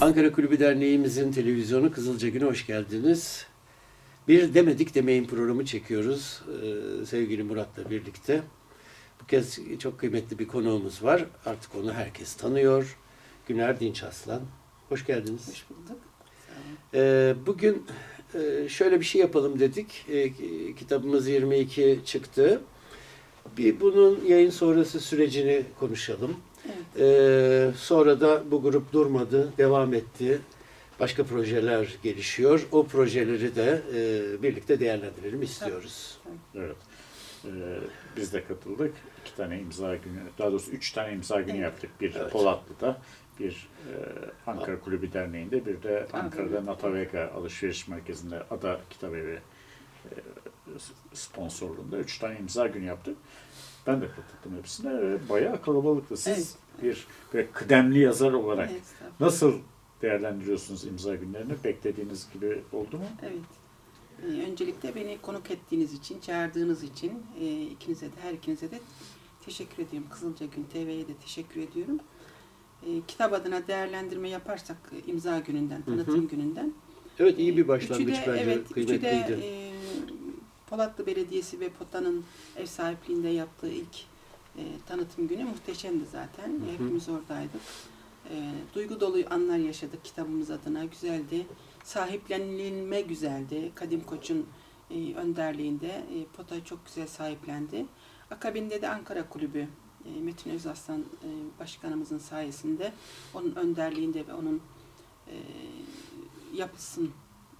Ankara Kulübü Derneğimizin televizyonu Kızılca Günü hoş geldiniz. Bir Demedik Demeyin programı çekiyoruz ee, sevgili Murat'la birlikte. Bu kez çok kıymetli bir konuğumuz var. Artık onu herkes tanıyor. Güner Dinç Aslan. Hoş geldiniz. Hoş bulduk. Ee, bugün şöyle bir şey yapalım dedik. Kitabımız 22 çıktı. Bir bunun yayın sonrası sürecini konuşalım. Evet. Ee, sonra da bu grup durmadı, devam etti. Başka projeler gelişiyor. O projeleri de e, birlikte değerlendirelim istiyoruz. Evet. Ee, biz de katıldık. İki tane imza günü, daha doğrusu üç tane imza günü Evet. yaptık. Bir Evet. Polatlı'da, bir e, Ankara Kulübü Derneği'nde, bir de Ankara'da Ankara'da. Natavega Alışveriş Merkezi'nde Ada Kitabevi e, sponsorluğunda üç tane imza günü yaptık. Ben de katıldım hepsine. ve Bayağı kalabalıktı. Siz bir böyle kıdemli yazar olarak Evet, nasıl değerlendiriyorsunuz imza günlerini? Beklediğiniz gibi oldu mu? Evet. Ee, öncelikle beni konuk ettiğiniz için, çağırdığınız için e, ikinize de, her ikinize de teşekkür ediyorum. Kızılca Gün TV'ye de teşekkür ediyorum. E, kitap adına değerlendirme yaparsak imza gününden, Hı hı. tanıtım gününden. Evet iyi bir e, başlangıç üçü de, bence. Evet, üçü de e, Polatlı Belediyesi ve POTA'nın ev sahipliğinde yaptığı ilk e, tanıtım günü muhteşemdi zaten. Hı hı. Hepimiz oradaydık. E, duygu dolu anlar yaşadık kitabımız adına. Güzeldi. Sahiplenilme güzeldi. Kadim Koç'un e, önderliğinde e, POTA çok güzel sahiplendi. Akabinde de Ankara Kulübü e, Metin Özaslan e, başkanımızın sayesinde onun önderliğinde ve onun e, yapılsın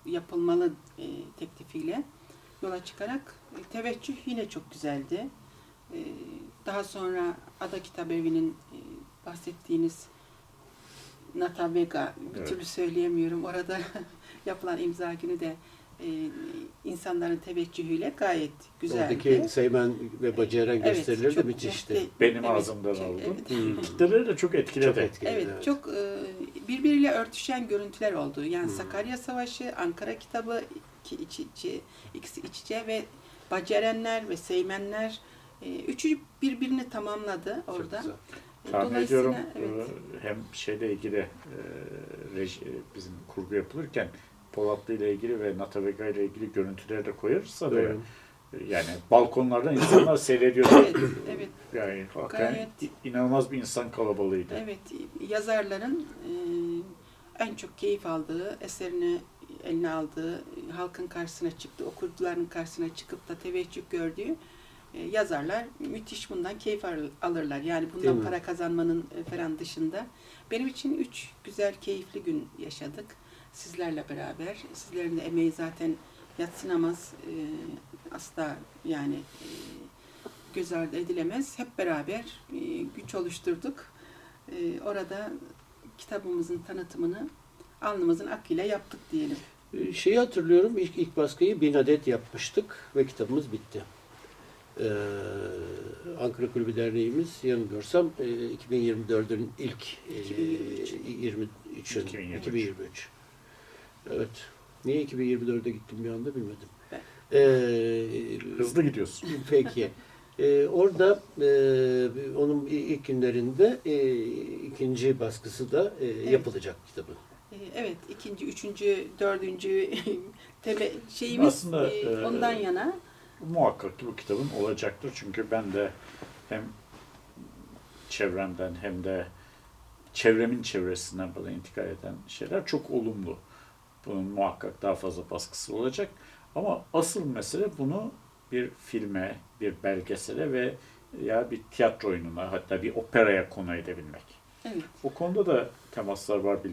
yapılmalı e, teklifiyle yola çıkarak e, teveccüh yine çok güzeldi. E, daha sonra Ada Kitap Evi'nin e, bahsettiğiniz Nata Vega bir Evet. türlü söyleyemiyorum. Orada yapılan imza günü de e, insanların teveccühüyle gayet güzeldi. Oradaki Seymen ve Baceren Evet, gösterileri de müthişti. Benim Evet, ağzımdan çok- aldım. evet. Hmm. Kitleleri de çok etkiledi. Çok etkili. Evet, evet. çok e, birbiriyle örtüşen görüntüler oldu. Yani Hmm. Sakarya Savaşı, Ankara kitabı iki iç içe, ikisi iç içe ve Bacerenler ve Seymenler e, üçü birbirini tamamladı Çok orada. güzel. E, Tahmin ediyorum evet. e, hem şeyle ilgili e, reji- e, bizim kurgu yapılırken Polatlı ile ilgili ve Natavega ile ilgili görüntüleri de koyarsa Doğru. yani balkonlardan insanlar seyrediyor. Evet, evet, Yani hakikaten Gayet- inanılmaz bir insan kalabalığıydı. evet. Yazarların e, en çok keyif aldığı, eserini eline aldığı, halkın karşısına çıktı, okuyucuların karşısına çıkıp da teveccüh gördüğü e, yazarlar müthiş bundan keyif al- alırlar. Yani Değil bundan mi? para kazanmanın e, falan dışında. Benim için üç güzel, keyifli gün yaşadık sizlerle beraber. Sizlerin de emeği zaten yatsınamaz. E, asla yani göz ardı edilemez. Hep beraber güç oluşturduk. Orada kitabımızın tanıtımını alnımızın akıyla yaptık diyelim. Ee, Şeyi hatırlıyorum, ilk, ilk baskıyı bin adet yapmıştık ve kitabımız bitti. Ee, Ankara Kulübü Derneğimiz yanılmıyorsam e, 2024'ün ilk e, 2023. 23'ün 2023. 2023. Evet. Niye 2024'e gittim bir anda bilmedim. Ee, Hızlı gidiyorsun. Peki. Ee, orada e, onun ilk günlerinde e, ikinci baskısı da e, yapılacak kitabın. E, evet, ikinci, üçüncü, dördüncü tebe şeyimiz Aslında, e, e, ondan yana. Muhakkak ki bu kitabın olacaktır. Çünkü ben de hem çevremden hem de çevremin çevresinden bana intikal eden şeyler çok olumlu. Bunun muhakkak daha fazla baskısı olacak. Ama asıl mesele bunu bir filme, bir belgesele ve ya bir tiyatro oyununa hatta bir operaya konu edebilmek. Evet, O konuda da temaslar var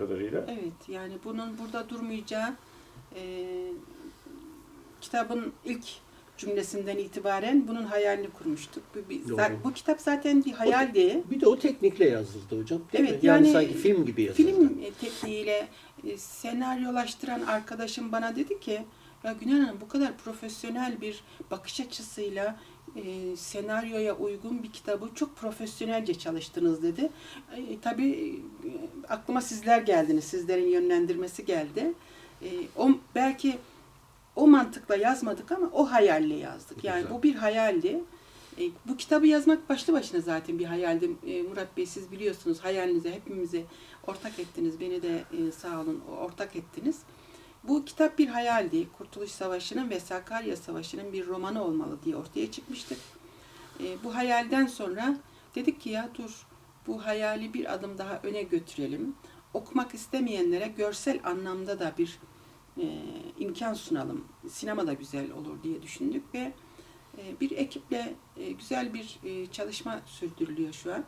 kadarıyla. evet. Yani bunun burada durmayacağı e, kitabın ilk cümlesinden itibaren bunun hayalini kurmuştuk. Bu, bir- bu kitap zaten bir hayaldi. Bir de o teknikle yazıldı hocam. Değil Evet, mi? Yani, yani sanki film gibi yazıldı. Film e, tekniğiyle e, senaryolaştıran arkadaşım bana dedi ki ya Güner Hanım bu kadar profesyonel bir bakış açısıyla e, senaryoya uygun bir kitabı çok profesyonelce çalıştınız dedi. E, tabii e, aklıma sizler geldiniz, sizlerin yönlendirmesi geldi. E, o belki o mantıkla yazmadık ama o hayalle yazdık. Yani Güzel. bu bir hayaldi. E, bu kitabı yazmak başlı başına zaten bir hayaldi. E, Murat Bey siz biliyorsunuz hayalinize hepimizi ortak ettiniz. Beni de e, sağ olun ortak ettiniz. Bu kitap bir hayaldi. Kurtuluş Savaşı'nın ve Sakarya Savaşı'nın bir romanı olmalı diye ortaya çıkmıştık. E, bu hayalden sonra dedik ki ya dur bu hayali bir adım daha öne götürelim. Okumak istemeyenlere görsel anlamda da bir e, imkan sunalım. Sinema da güzel olur diye düşündük ve e, bir ekiple e, güzel bir e, çalışma sürdürülüyor şu an.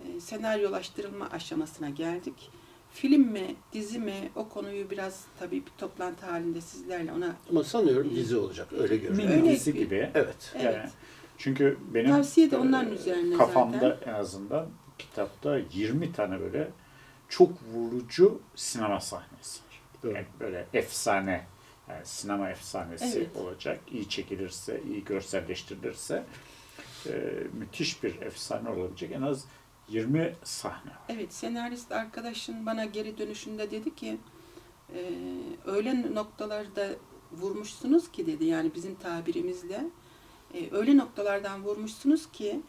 E, senaryolaştırılma aşamasına geldik. Film mi, dizi mi o konuyu biraz tabii bir toplantı halinde sizlerle ona Ama sanıyorum dizi olacak. Öyle görünüyor. Öyle dizi bir- gibi. Evet. evet. Yani çünkü benim Tavsiye de e, onların üzerine kafamda zaten. en azından kitapta 20 tane böyle çok vurucu sinema sahnesi var. Doğru. Yani böyle efsane, yani sinema efsanesi Evet. olacak. İyi çekilirse, iyi görselleştirilirse e, müthiş bir efsane olabilecek. En az 20 sahne. Evet, senarist arkadaşın bana geri dönüşünde dedi ki e, öyle noktalarda vurmuşsunuz ki dedi yani bizim tabirimizle e, öyle noktalardan vurmuşsunuz ki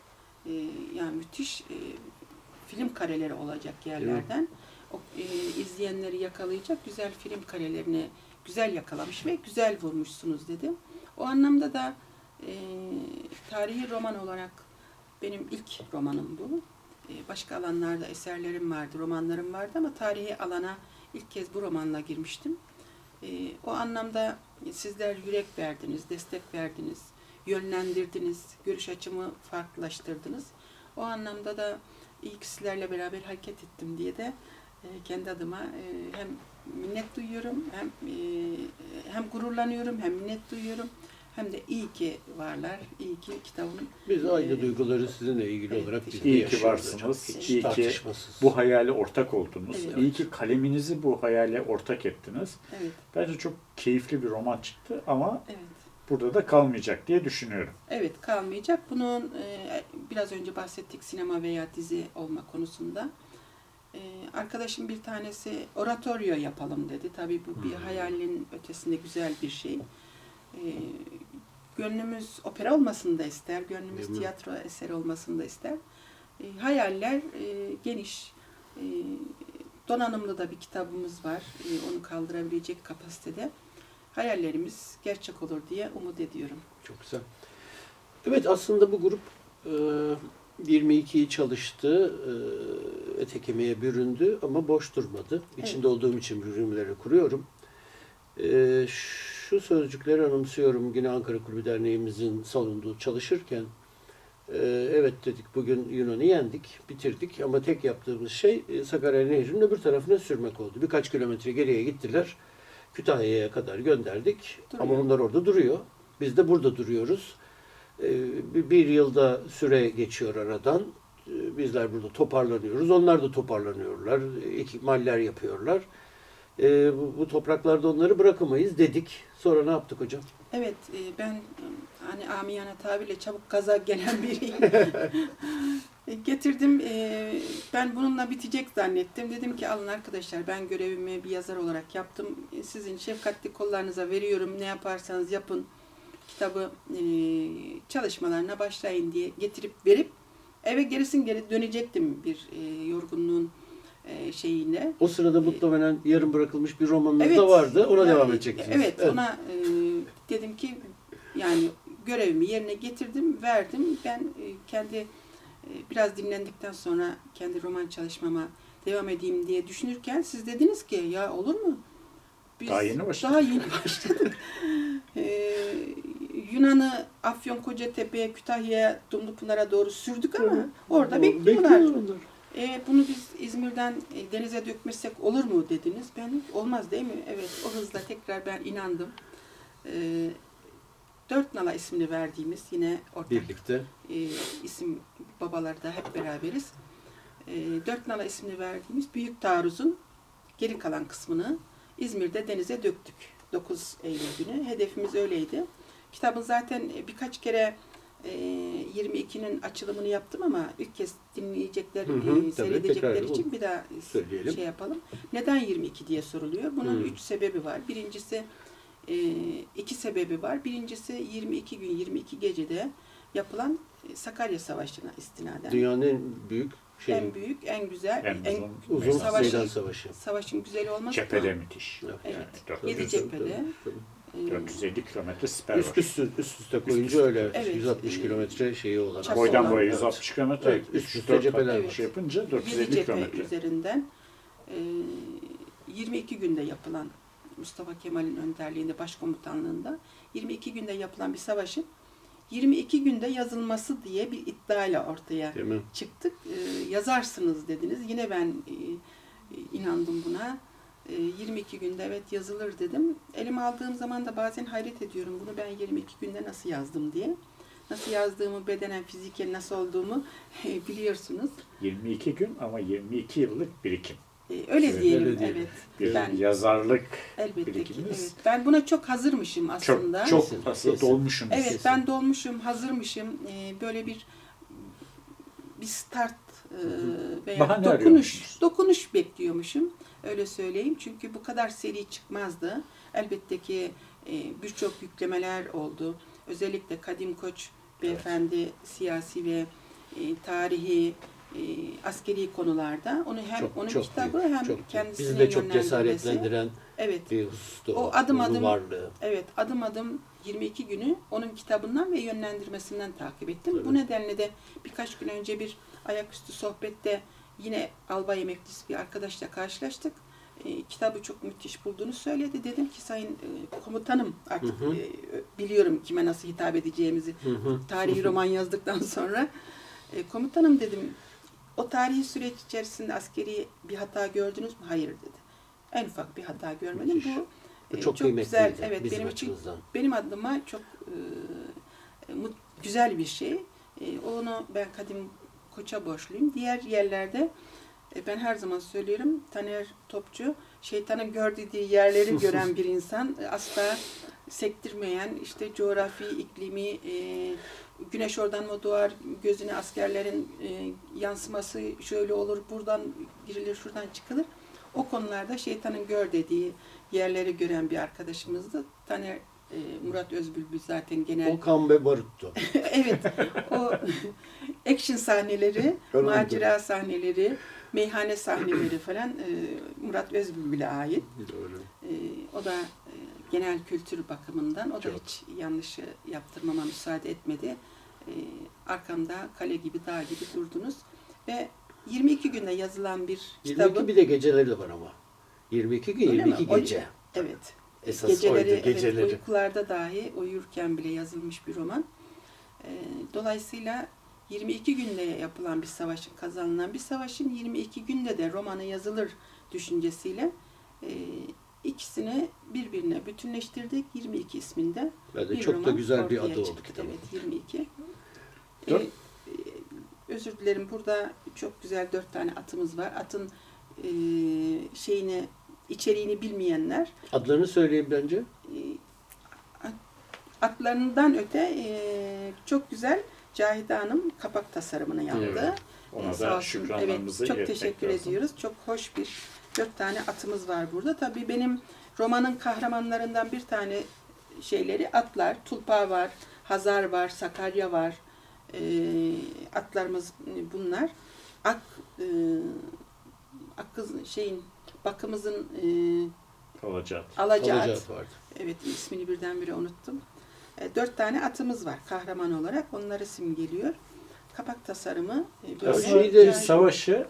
e, yani müthiş e, film kareleri olacak yerlerden. O, e, izleyenleri yakalayacak güzel film karelerini güzel yakalamış ve güzel vurmuşsunuz dedi. O anlamda da e, tarihi roman olarak benim ilk romanım bu. E, başka alanlarda eserlerim vardı, romanlarım vardı ama tarihi alana ilk kez bu romanla girmiştim. E, o anlamda sizler yürek verdiniz, destek verdiniz, yönlendirdiniz, görüş açımı farklılaştırdınız. O anlamda da iyi ki sizlerle beraber hareket ettim diye de e, kendi adıma hem minnet duyuyorum, hem hem gururlanıyorum, hem minnet duyuyorum. Hem de iyi ki varlar, iyi ki kitabın Biz aynı Ee, duyguları sizinle ilgili evet, olarak biz İyi ki varsınız, iyi ki. Bu hayale ortak oldunuz. Evet. İyi ki kaleminizi bu hayale ortak ettiniz. evet, Bence çok keyifli bir roman çıktı ama evet. burada da kalmayacak diye düşünüyorum. Evet kalmayacak. Bunun e, biraz önce bahsettik sinema veya dizi olma konusunda. E, arkadaşım bir tanesi oratoryo yapalım dedi. Tabii bu bir Hmm. hayalin ötesinde güzel bir şey. E, gönlümüz opera olmasını da ister, gönlümüz Değil mi? tiyatro eseri olmasını da ister. E, hayaller e, geniş. E, donanımlı da bir kitabımız var. E, onu kaldırabilecek kapasitede. Hayallerimiz gerçek olur diye umut ediyorum. Çok güzel. Evet aslında bu grup e, 22'yi çalıştı, e, ete kemiğe büründü ama boş durmadı. İçinde olduğum için bu cümleleri kuruyorum. E, şu sözcükleri anımsıyorum yine Ankara Kulübü Derneğimizin salonunda çalışırken. e, evet dedik bugün Yunan'ı yendik, bitirdik ama tek yaptığımız şey e, Sakarya Nehri'nin öbür tarafına sürmek oldu. Birkaç kilometre geriye gittiler. Kütahya'ya kadar gönderdik ama Duruyor. onlar orada duruyor. Biz de burada duruyoruz. Ee, bir- yılda süre geçiyor aradan. Ee, Bizler burada toparlanıyoruz. Onlar da toparlanıyorlar. Ekipmaller yapıyorlar. Ee, Bu, bu topraklarda onları bırakamayız dedik. Sonra ne yaptık hocam? Evet, e, ben hani amiyane tabirle çabuk gaza gelen biriyim. E, Getirdim, e, ben bununla bitecek zannettim. Dedim ki alın arkadaşlar ben görevimi bir yazar olarak yaptım. Sizin şefkatli kollarınıza veriyorum. Ne yaparsanız yapın. Kitabı e, çalışmalarına başlayın diye getirip verip eve gerisin geri dönecektim bir e, yorgunluğun e, şeyine. O sırada muhtemelen yarım bırakılmış bir romanınız Evet, da vardı. Ona yani, devam edecektiniz. Evet, ona e, dedim ki yani görevimi yerine getirdim, verdim. Ben e, kendi e, biraz dinlendikten sonra kendi roman çalışmama devam edeyim diye düşünürken siz dediniz ki ya olur mu? Biz Daha yeni başladık. Daha yeni başladık. E, Yunan'ı Afyon Kocatepe'ye, Kütahya'ya, Dumlupınar'a doğru sürdük ama Hı. orada bekliyorlar. bekliyorlar. E, bunu biz İzmir'den e, denize dökmesek olur mu dediniz. Ben olmaz değil mi? Evet o hızla tekrar ben inandım. E, Dört Nala ismini verdiğimiz yine ortak Birlikte. e, isim babalarda hep beraberiz. E, Dört Nala ismini verdiğimiz Büyük Taarruz'un geri kalan kısmını İzmir'de denize döktük. 9 Eylül günü. Hedefimiz öyleydi. Kitabın zaten e, birkaç kere e, 22'nin açılımını yaptım ama ilk kez dinleyecekler, Hı hı, e, tabii, seyredecekler için bir daha söyleyelim. şey yapalım. Neden 22 diye soruluyor. Bunun Hı. üç sebebi var. Birincisi e, iki sebebi var. Birincisi 22 gün 22 gecede yapılan Sakarya Savaşı'na istinaden. Dünyanın en büyük şey, en büyük, en güzel, En en, uzun, uzun meydan. Savaşı- savaşın güzel olması Cephede da, müthiş. Evet. Evet. Yani 400 Yedi cephede. Ee, e, 450 kilometre siper Üst var. üste, üst üste koyunca öyle Evet. 160 kilometre şeyi olan. Çapı Boydan boya Evet. 160 kilometre. Evet, üst üste 3-4 cepheler var. şey yapınca yedi 450 cephe kilometre. üzerinden e, 22 günde yapılan Mustafa Kemal'in önderliğinde başkomutanlığında 22 günde yapılan bir savaşın 22 günde yazılması diye bir iddiayla ortaya çıktık. E, yazarsınız dediniz. Yine ben e, inandım buna. E, 22 günde evet yazılır dedim. Elime aldığım zaman da bazen hayret ediyorum. Bunu ben 22 günde nasıl yazdım diye. Nasıl yazdığımı, bedenen, fiziken nasıl olduğumu e, biliyorsunuz. 22 gün ama 22 yıllık birikim. E, öyle Evet, diyelim, öyle diyelim. evet. Bir Ben yazarlık elbette ki, birikiminiz. evet. Ben buna çok hazırmışım çok aslında. çok Kesin, aslında dolmuşsunuz. Evet, Kesin. ben dolmuşum, hazırmışım. E, böyle bir bir start e, veya Bahane dokunuş, dokunuş bekliyormuşum. Öyle söyleyeyim. Çünkü bu kadar seri çıkmazdı. Elbette ki e, birçok yüklemeler oldu. Özellikle Kadim Koç beyefendi siyasi ve e, tarihi e, askeri konularda onu hem Çok, onun çok kitabı büyük, hem çok Bizi de çok cesaretlendiren Evet. bir husustu. O adım adım- varlığı. Evet, adım adım 22 günü onun kitabından ve yönlendirmesinden takip ettim. Tabii. Bu nedenle de birkaç gün önce bir ayaküstü sohbette yine albay emeklisi bir arkadaşla karşılaştık. E, kitabı çok müthiş bulduğunu söyledi. Dedim ki sayın e, komutanım artık Hı hı. e, biliyorum kime nasıl hitap edeceğimizi Hı hı. tarihi roman yazdıktan sonra. E, komutanım dedim o tarihi süreç içerisinde askeri bir hata gördünüz mü? Hayır dedi. En ufak bir hata görmedim. Müthiş. Bu Bu e, çok, çok güzel. Evet, bizim benim için açımızdan. benim adıma çok e, güzel bir şey. E, onu ben Kadim Koç'a borçluyum. Diğer yerlerde e, ben her zaman söylüyorum Taner Topçu şeytanın gör dediği yerleri gören bir insan. E, asla sektirmeyen işte coğrafi, iklimi, e, güneş oradan mı doğar, gözüne askerlerin e, yansıması şöyle olur, buradan girilir, şuradan çıkılır. O konularda şeytanın gör dediği yerleri gören bir arkadaşımızdı. Taner Murat Özbülbül zaten genel Okan ve Barut'tu. evet o action sahneleri, macera sahneleri, meyhane sahneleri falan e, Murat Özbülbül'e ait. Doğru. E, o da e, genel kültür bakımından o da Çok. hiç yanlışı yaptırmama müsaade etmedi. E, arkamda kale gibi dağ gibi durdunuz ve 22 günde yazılan bir 22 kitabı bir de geceleri de var ama. 22 gün Öyle mi? 22 O- gece. evet Esas geceleri, oydu geceleri. Evet, uykularda dahi uyurken bile yazılmış bir roman. Ee, dolayısıyla 22 günde yapılan bir savaşın, kazanılan bir savaşın 22 günde de romanı yazılır düşüncesiyle e, ikisini birbirine bütünleştirdik. 22 isminde Bence bir çok da güzel bir adı oldu çıktı. kitabın. Evet 22. Dört- Ee, e, özür dilerim burada çok güzel dört tane atımız var. Atın e, şeyini içeriğini bilmeyenler Adlarını söyleyeyim bence. e, atlarından öte e, çok güzel Cahide Hanım kapak tasarımını yaptı. Evet. Ona E, sağ da şükranlarımızı evet, çok teşekkür lazım. ediyoruz. Çok hoş bir dört tane atımız var burada. Tabii benim romanın kahramanlarından bir tane şeyleri atlar. Tulpa var, Hazar var, Sakarya var. E, atlarımız bunlar. Ak e, Akkız şeyin bakımızın e, Olacak. alaca at. Alacaat vardı. Evet ismini birdenbire unuttum. E, dört tane atımız var kahraman olarak. Onları simgeliyor. Kapak tasarımı e, böyle Aslında şeyi de- bir savaşı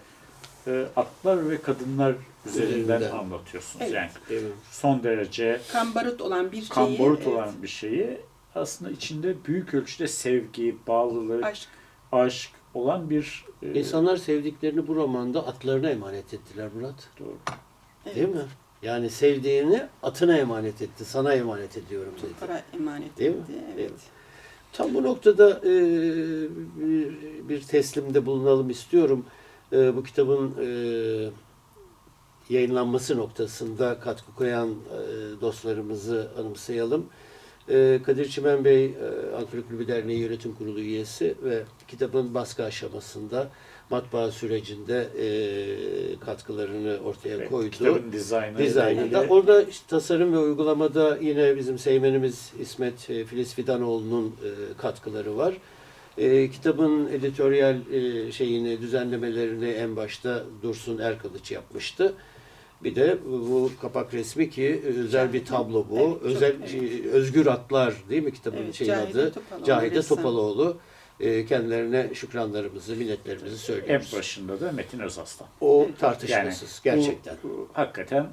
e, atlar ve kadınlar üzerinden Üzerinden. anlatıyorsunuz. Evet. Yani mi? son derece kambarut olan bir şeyi kambarut evet, olan bir şeyi aslında içinde büyük ölçüde sevgi, bağlılık, aşk aşk olan bir e, İnsanlar sevdiklerini bu romanda atlarına emanet ettiler Murat. doğru. evet, Değil mi? Yani sevdiğini atına emanet etti. Sana emanet ediyorum dedi. para emanet Değil mi? etti. Değil Evet. mi? Tam bu noktada e, bir, bir teslimde bulunalım istiyorum. E, bu kitabın e, yayınlanması noktasında katkı koyan e, dostlarımızı anımsayalım. E, Kadir Çimen Bey, e, Ankara Kulübü Derneği Yönetim Kurulu üyesi ve kitabın baskı aşamasında matbaa sürecinde e, katkılarını ortaya Evet, koydu Kitabın dizaynı dizaynında. Orada işte tasarım ve uygulamada yine bizim seymenimiz İsmet e, Filiz Fidanoğlu'nun e, katkıları var. E, kitabın editoryal e, şeyini, düzenlemelerini en başta Dursun Erkılıç yapmıştı. Bir de bu kapak resmi ki e, özel bir tablo bu. Evet, çok- özel evet. şey, Özgür Atlar değil mi kitabın Evet, şeyin Cahide adı? Topaloğlu Cahide ressam. Topaloğlu. E, kendilerine şükranlarımızı, minnetlerimizi En söylüyoruz. başında da Metin Özaslan. O tartışmasız bu- gerçekten. bu hakikaten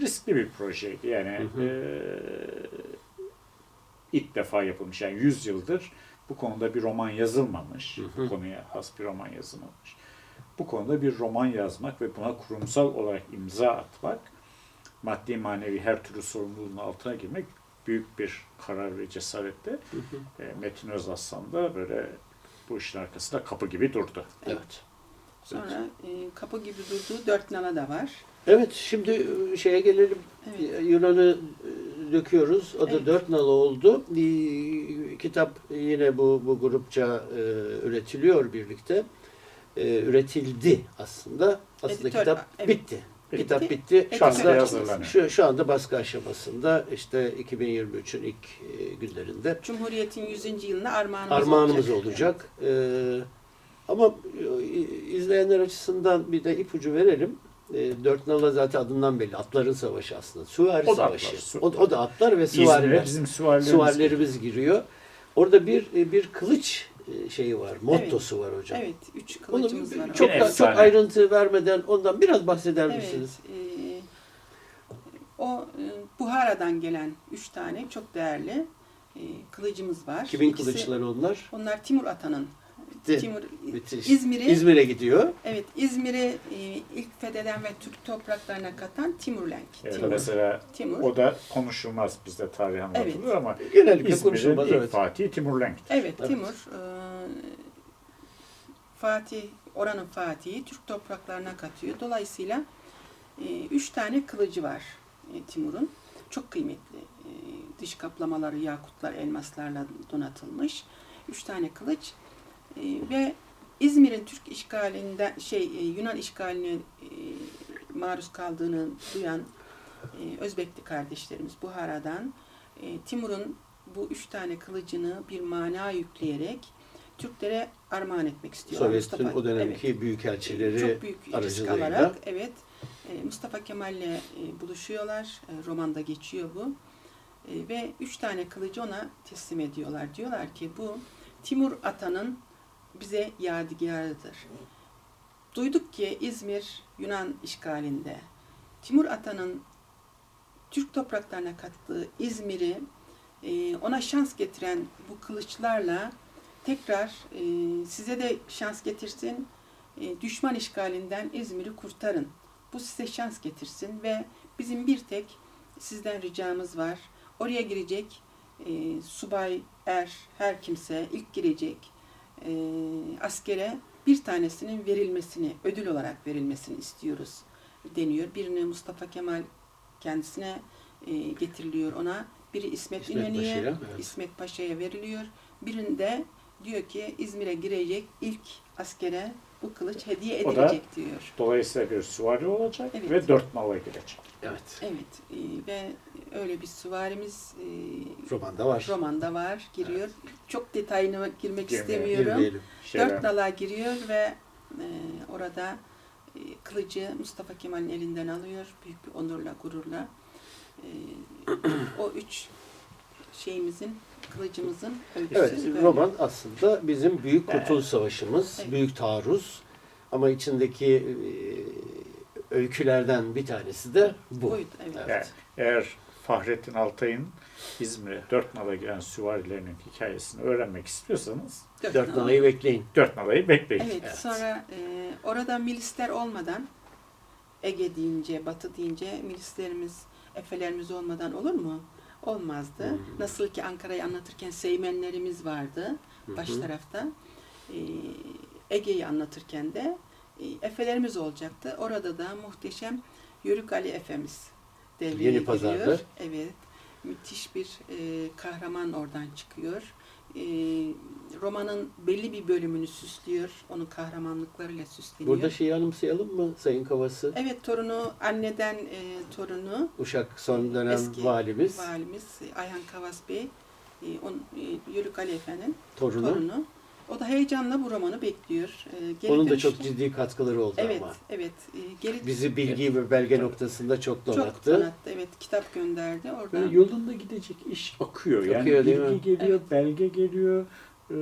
riskli bir projeydi. Yani Hı hı. eee, ilk defa yapılmış. Yani 100 yıldır bu konuda bir roman yazılmamış. Hı hı. Bu konuya has bir roman yazılmamış. Bu konuda bir roman yazmak ve buna kurumsal olarak imza atmak, maddi manevi her türlü sorumluluğun altına girmek büyük bir karar ve hı. E, Metin Özaslan da böyle bu işin arkasında kapı gibi durdu. Evet. Sonra e, kapı gibi durduğu dört nala da var. Evet, şimdi e, şeye gelelim. Evet. Yunan'ı e, döküyoruz. O da Evet. dört nalı oldu. E, Kitap yine bu, bu grupça e, üretiliyor birlikte. E, üretildi aslında. Aslında Editör- kitap evet. bitti. Bitti. Kitap bitti. Şu anda hazırlanıyor. Şu, şu anda baskı aşamasında işte 2023'ün ilk e, günlerinde Cumhuriyet'in 100. yılına armağanımız, armağanımız olacak. olacak. Ee, ama e, izleyenler açısından bir de ipucu verelim. E, Dört Nala zaten adından belli. Atların savaşı aslında. Süvari O savaşı. atlar, su- o, o da atlar ve İzmir'e süvariler. bizim süvarilerimiz, Süvarilerimiz giriyor. Orada bir e, bir kılıç e, şeyi var. Mottosu var hocam. Evet, üç Onu kılıcımız var. çok Bir da, çok efsane. ayrıntı vermeden ondan biraz bahseder Evet, misiniz? e, o e, Buhara'dan gelen üç tane çok değerli e, kılıcımız var. Kimin İkisi- kılıçları onlar? Onlar Timur Atan'ın. De- Timur. İzmir'i İzmir'e gidiyor. evet İzmir'i e, ilk fetheden ve Türk topraklarına katan Timurlenk. Evet, Timur. mesela Timur. o da konuşulmaz bizde tarih anlatılır ama Genellikle İzmir'in konuşulmaz. ilk Evet. Fatih Timur Lenk. Evet, Evet. Timur e, Fatih oranın Fatih'i Türk topraklarına katıyor. Dolayısıyla e, üç tane kılıcı var e, Timur'un. Çok kıymetli. E, dış kaplamaları yakutlar, elmaslarla donatılmış. Üç tane kılıç ve İzmir'in Türk işgalinden şey e, Yunan işgaline e, maruz kaldığını duyan e, Özbekli kardeşlerimiz Buhara'dan Timur'un bu üç tane kılıcını bir mana yükleyerek Türklere armağan etmek istiyorlar. Sovyet'in o dönemki evet. büyükelçileri çok büyük aracılığıyla. alarak evet Mustafa Kemal'le buluşuyorlar. Romanda geçiyor bu. Ve üç tane kılıcı ona teslim ediyorlar. Diyorlar ki bu Timur Atan'ın bize yadigarıdır. Duyduk ki İzmir Yunan işgalinde. Timur Atan'ın Türk topraklarına kattığı İzmir'i e, ona şans getiren bu kılıçlarla tekrar e, size de şans getirsin. E, düşman işgalinden İzmir'i kurtarın. Bu size şans getirsin ve bizim bir tek sizden ricamız var. Oraya girecek subay, er, her kimse ilk girecek e, askere bir tanesinin verilmesini, ödül olarak verilmesini istiyoruz deniyor. Birini Mustafa Kemal kendisine e, getiriliyor ona. Biri İsmet, İsmet İnönü'ye, Paşa'ya, evet. İsmet Paşa'ya veriliyor. Birinde diyor ki İzmir'e girecek ilk askere bu kılıç hediye O da- edilecek diyor. Dolayısıyla bir süvari olacak Evet. ve dört nala girecek. Evet. Evet e, ve öyle bir süvarimiz e, Romanda var. romanda var, giriyor. Çok detayına girmek Girmeyelim, istemiyorum. Girmeyelim. Dört nala giriyor ve e, orada e, kılıcı Mustafa Kemal'in elinden alıyor. Büyük bir onurla, gururla. E, o üç şeyimizin, kılıcımızın öyküsü. Evet, böyle. roman aslında bizim Büyük Evet. Kurtuluş Savaşımız, Evet. Büyük Taarruz. Ama içindeki e, öykülerden bir tanesi de bu. Buydu, evet. Evet. Eğer Fahrettin Altay'ın İzmir'e dört nala giren süvarilerinin hikayesini öğrenmek istiyorsanız Dört Dört nala. nalayı bekleyin. dört nalayı bekleyin. Evet, Evet. sonra e, orada milisler olmadan Ege deyince, Batı deyince milislerimiz, efelerimiz olmadan olur mu? Olmazdı. Hı hı. Nasıl ki Ankara'yı anlatırken seymenlerimiz vardı baş Hı hı. tarafta. E, Ege'yi anlatırken de e, efelerimiz olacaktı. Orada da muhteşem Yörük Ali Efemiz devreye Yeni Pazar'da. giriyor. Evet. Müthiş bir e, kahraman oradan çıkıyor. E, romanın belli bir bölümünü süslüyor. Onun kahramanlıklarıyla süsleniyor. Burada şeyi anımsayalım mı Sayın Kavası? Evet torunu anneden e, torunu Uşak son dönem Eski valimiz, valimiz Ayhan Kavas Bey e, on, e, Yörük Ali Efe'nin torunu. torunu O da heyecanla bu romanı bekliyor. E, geri Onun da çok ciddi katkıları oldu Evet, ama. evet. E, geri Bizi bilgi ve belge noktasında çok çok donattı. donattı. Evet, kitap gönderdi. Orada Böyle yolunda gidecek iş akıyor. Yani Akıyor, değil bilgi mi? geliyor, Evet. belge geliyor, e,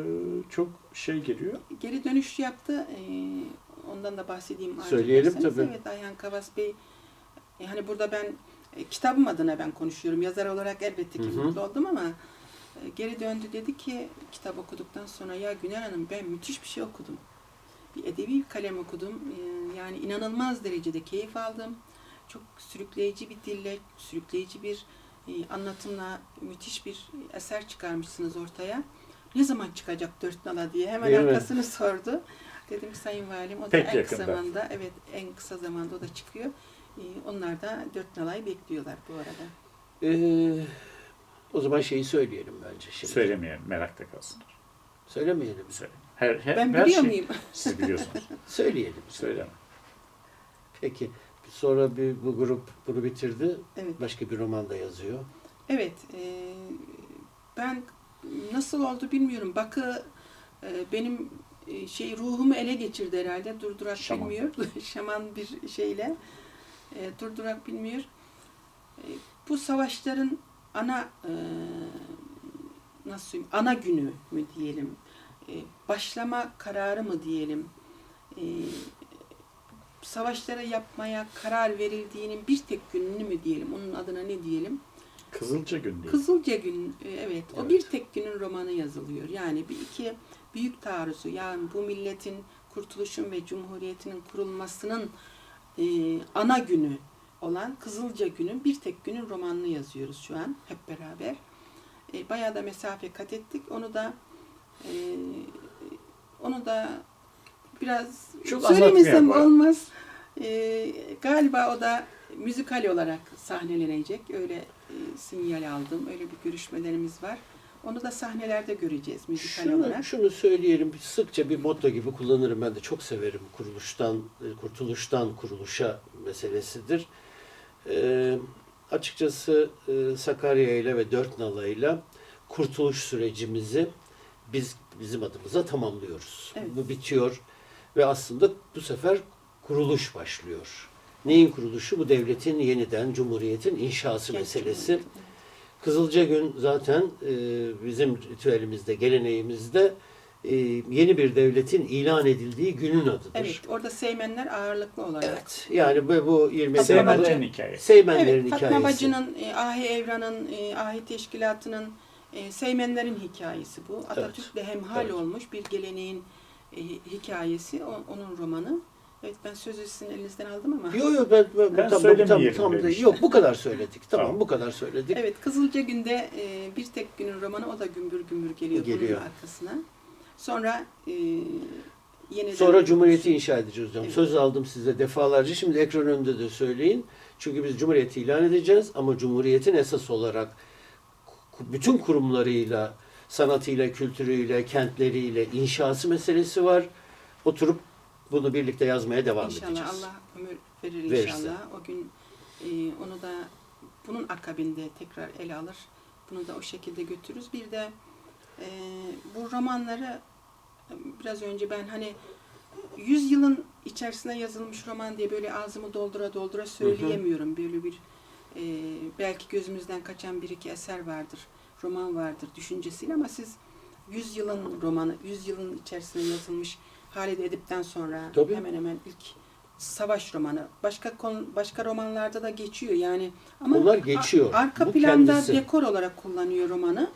çok şey geliyor. geri dönüş yaptı. E, ondan da bahsedeyim. Söyleyelim tabii. Evet, Ayhan Kavas Bey. e, hani burada ben e, kitabım adına ben konuşuyorum. Yazar olarak elbette ki Hı hı. mutlu oldum ama geri döndü dedi ki kitap okuduktan sonra ya Güner Hanım ben müthiş bir şey okudum. Bir edebi kalem okudum. E, yani inanılmaz derecede keyif aldım. Çok sürükleyici bir dille, sürükleyici bir e, anlatımla müthiş bir eser çıkarmışsınız ortaya. Ne zaman çıkacak dört nala diye hemen Değil mi? arkasını sordu. Dedim ki Sayın Valim o da Pek en kısa yakında. zamanda evet en kısa zamanda o da çıkıyor. E, onlar da dört nalayı bekliyorlar bu arada. Ee, o zaman şeyi söyleyelim bence şimdi. Söylemeyelim, merakta kalsınlar. Söylemeyelim. Söyle. Her, her, Ben her biliyor şey muyum? siz biliyorsunuz. Söyleyelim. Söyleme. Peki. Sonra bir, bu grup bunu bitirdi. Evet. Başka bir roman da yazıyor. Evet. e, ben nasıl oldu bilmiyorum. Bakı e, benim e, şey ruhumu ele geçirdi herhalde. Durdurak Şaman. bilmiyor. Şaman bir şeyle. E, durdurak bilmiyor. E, bu savaşların ana e, nasıl söyleyeyim ana günü mü diyelim. E, başlama kararı mı diyelim. E, savaşlara yapmaya karar verildiğinin bir tek gününü mü diyelim. Onun adına ne diyelim? Kızılca gün değil. Kızılca Gün, e, evet, o Evet. bir tek günün romanı yazılıyor. Yani bir iki büyük taarruzu, yani bu milletin kurtuluşun ve cumhuriyetinin kurulmasının e, ana günü olan Kızılca Gün'ün bir tek günün romanını yazıyoruz şu an hep beraber. E, bayağı da mesafe kat ettik. Onu da e, onu da biraz Çok söylemesem olmaz. E, galiba o da müzikal olarak sahnelenecek. Öyle e, sinyal aldım. Öyle bir görüşmelerimiz var. Onu da sahnelerde göreceğiz müzikal Şunu, olarak. şunu söyleyelim. Sıkça bir motto gibi kullanırım. Ben de çok severim. Kuruluştan, e, kurtuluştan kuruluşa meselesidir. Ee, açıkçası e, Sakarya ile ve Dört Nala ile kurtuluş sürecimizi biz bizim adımıza tamamlıyoruz. Evet. Bu bitiyor ve aslında bu sefer kuruluş başlıyor. Neyin kuruluşu? Bu devletin yeniden cumhuriyetin inşası Genç meselesi. Cumhuriyet, Kızılca Gün zaten e, bizim ritüelimizde, geleneğimizde e, yeni bir devletin ilan edildiği günün adıdır. Evet, orada Seymenler ağırlıklı olarak. Evet, Yani bu, bu 20 Fatma Seymenlerin hikayesi. Seymenlerin Evet, Fatma hikayesi. Bacı'nın, e, Ahi Evran'ın, e, Ahi Teşkilatı'nın, e, Seymenlerin hikayesi bu. Atatürk'le hemhal Evet. olmuş bir geleneğin e, hikayesi, o- onun romanı. Evet ben sözü sizin elinizden aldım ama. Yok yok ben, ben, Ben tam, tam, söylemeyelim tam, demiştim. yok bu kadar söyledik. Tamam, Tamam. bu kadar söyledik. Evet Kızılca Gün'de e, bir tek günün romanı o da gümbür gümbür geliyor, Geliyor. bunun arkasına. Sonra e, yeniden... Sonra Cumhuriyeti inşa edeceğiz hocam. Evet. Söz aldım size defalarca. Şimdi ekran önünde de söyleyin. Çünkü biz Cumhuriyeti ilan edeceğiz ama Cumhuriyet'in esas olarak bütün kurumlarıyla, sanatıyla, kültürüyle, kentleriyle inşası meselesi var. Oturup bunu birlikte yazmaya devam İnşallah edeceğiz. Allah ömür verir Verirse. inşallah. O gün e, onu da bunun akabinde tekrar ele alır. Bunu da o şekilde götürürüz. Bir de e, bu romanları biraz önce ben hani 100 yılın içerisinde yazılmış roman diye böyle ağzımı doldura doldura söyleyemiyorum. Böyle bir e, belki gözümüzden kaçan bir iki eser vardır, roman vardır düşüncesiyle ama siz 100 yılın romanı, 100 yılın içerisinde yazılmış Halide Edip'ten sonra Tabii. hemen hemen ilk savaş romanı. Başka konu, başka romanlarda da geçiyor yani. Ama Onlar geçiyor. arka Bu planda kendisi. dekor olarak kullanıyor romanı.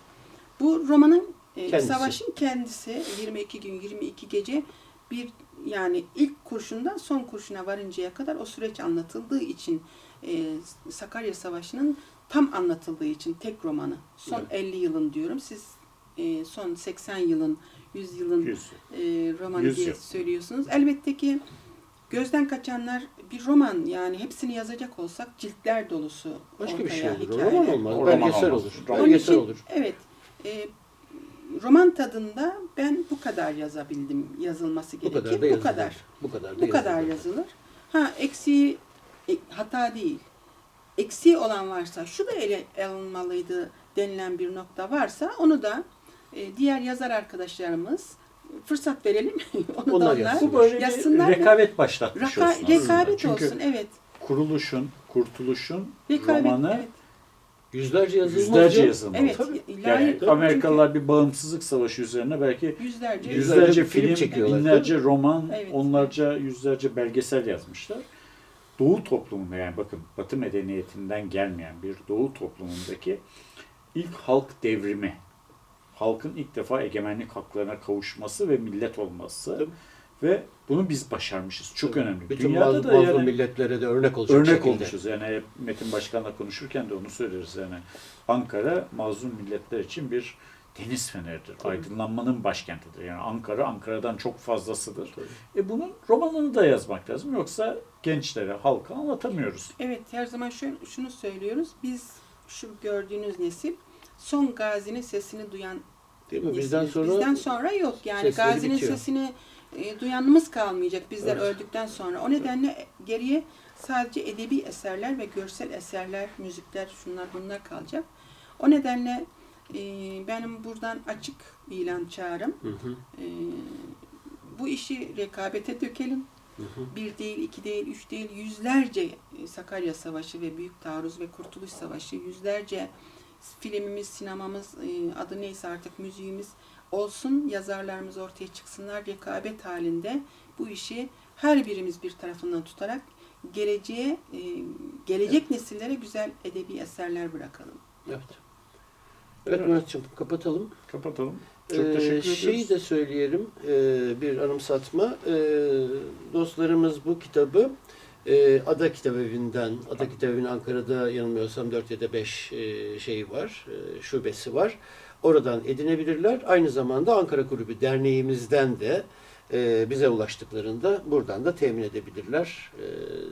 Bu romanın Kendisi. savaşın kendisi 22 gün 22 gece bir yani ilk kurşundan son kurşuna varıncaya kadar o süreç anlatıldığı için e, Sakarya Savaşı'nın tam anlatıldığı için tek romanı. Son Evet. 50 yılın diyorum. Siz e, son 80 yılın, 100 yılın Yüz. e, romanı Yüz diye yıl. söylüyorsunuz. Elbette ki gözden kaçanlar bir roman yani hepsini yazacak olsak ciltler dolusu Başka bir şey olur. Roman olmaz. O roman belgesel olmaz. olur. Roman. Onun Belgesel için, olur. Evet. e, roman tadında ben bu kadar yazabildim yazılması Bu gerekir. kadar da Bu kadar. Bu kadar da Bu kadar yazılır. yazılır. Ha eksiği e, hata değil. Eksiği olan varsa şu da ele alınmalıydı denilen bir nokta varsa onu da e, diğer yazar arkadaşlarımız fırsat verelim. Onu Onlar da onlar yazsınlar. Bu böyle yazsınlar. bir rekabet başlatmış Raka- olsun aslında. rekabet Çünkü olsun evet. kuruluşun, kurtuluşun Rekabet romanı evet. Yüzlerce yazılmaz. yüzlerce ya. yazılmalı. Evet. Tabii. Yani layık- Amerikalılar bir bağımsızlık savaşı üzerine belki yüzlerce Yüzlerce yüzlerce film film, çekiyorlar. binlerce roman, Evet. onlarca yüzlerce belgesel yazmışlar. Doğu toplumunda yani bakın Batı medeniyetinden gelmeyen bir Doğu toplumundaki ilk halk devrimi, halkın ilk defa egemenlik haklarına kavuşması ve millet olması Tabii. Ve bunu biz başarmışız. Çok önemli. Bütün Dünyada mazlum, da yani milletlere de örnek olacak örnek şekilde. olmuşuz. Yani Metin Başkan'la konuşurken de onu söyleriz. Yani Ankara mazlum milletler için bir deniz feneridir. Tabii. Aydınlanmanın başkentidir. Yani Ankara Ankara'dan çok fazlasıdır. Tabii. E bunun romanını da yazmak lazım. Yoksa gençlere, halka anlatamıyoruz. Evet her zaman şöyle, şunu söylüyoruz. Biz şu gördüğünüz nesil son Gazi'nin sesini duyan Değil mi? Bizden sonra Bizden sonra yok. Yani Gazi'nin bitiyor. sesini e, duyanımız kalmayacak bizler Evet. öldükten sonra. O nedenle geriye sadece edebi eserler ve görsel eserler, müzikler, şunlar bunlar kalacak. O nedenle e, benim buradan açık ilan çağrım. Hı hı, E, bu işi rekabete dökelim. hı hı. Bir değil, iki değil, üç değil, yüzlerce Sakarya Savaşı ve Büyük Taarruz ve Kurtuluş Savaşı, yüzlerce filmimiz, sinemamız, adı neyse artık müziğimiz olsun, yazarlarımız ortaya çıksınlar, rekabet halinde bu işi her birimiz bir tarafından tutarak geleceğe, e, gelecek nesillere güzel edebi eserler bırakalım. Evet. Evet Muratçım kapatalım. Kapatalım. Çok Ee, teşekkür ediyoruz. Şeyi de söyleyelim, e, bir anımsatma. E, dostlarımız bu kitabı e, Ada Kitabevi'nden, Ada Kitabevi'nin Ankara'da yanılmıyorsam 4 ya da 5 e, şeyi var, e, şubesi var. Oradan edinebilirler. Aynı zamanda Ankara Kulübü Derneğimizden de e, bize ulaştıklarında buradan da temin edebilirler e,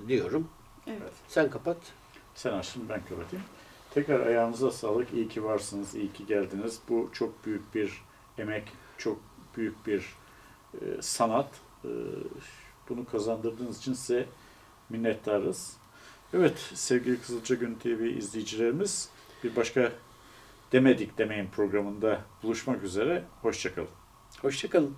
diyorum. Evet. Sen kapat. Sen açtın ben kapatayım. Tekrar ayağınıza sağlık. İyi ki varsınız. iyi ki geldiniz. Bu çok büyük bir emek, çok büyük bir e, sanat. E, bunu kazandırdığınız için size minnettarız. Evet sevgili Kızılcagün TV izleyicilerimiz bir başka Demedik Demeyin programında buluşmak üzere. Hoşçakalın. Hoşçakalın.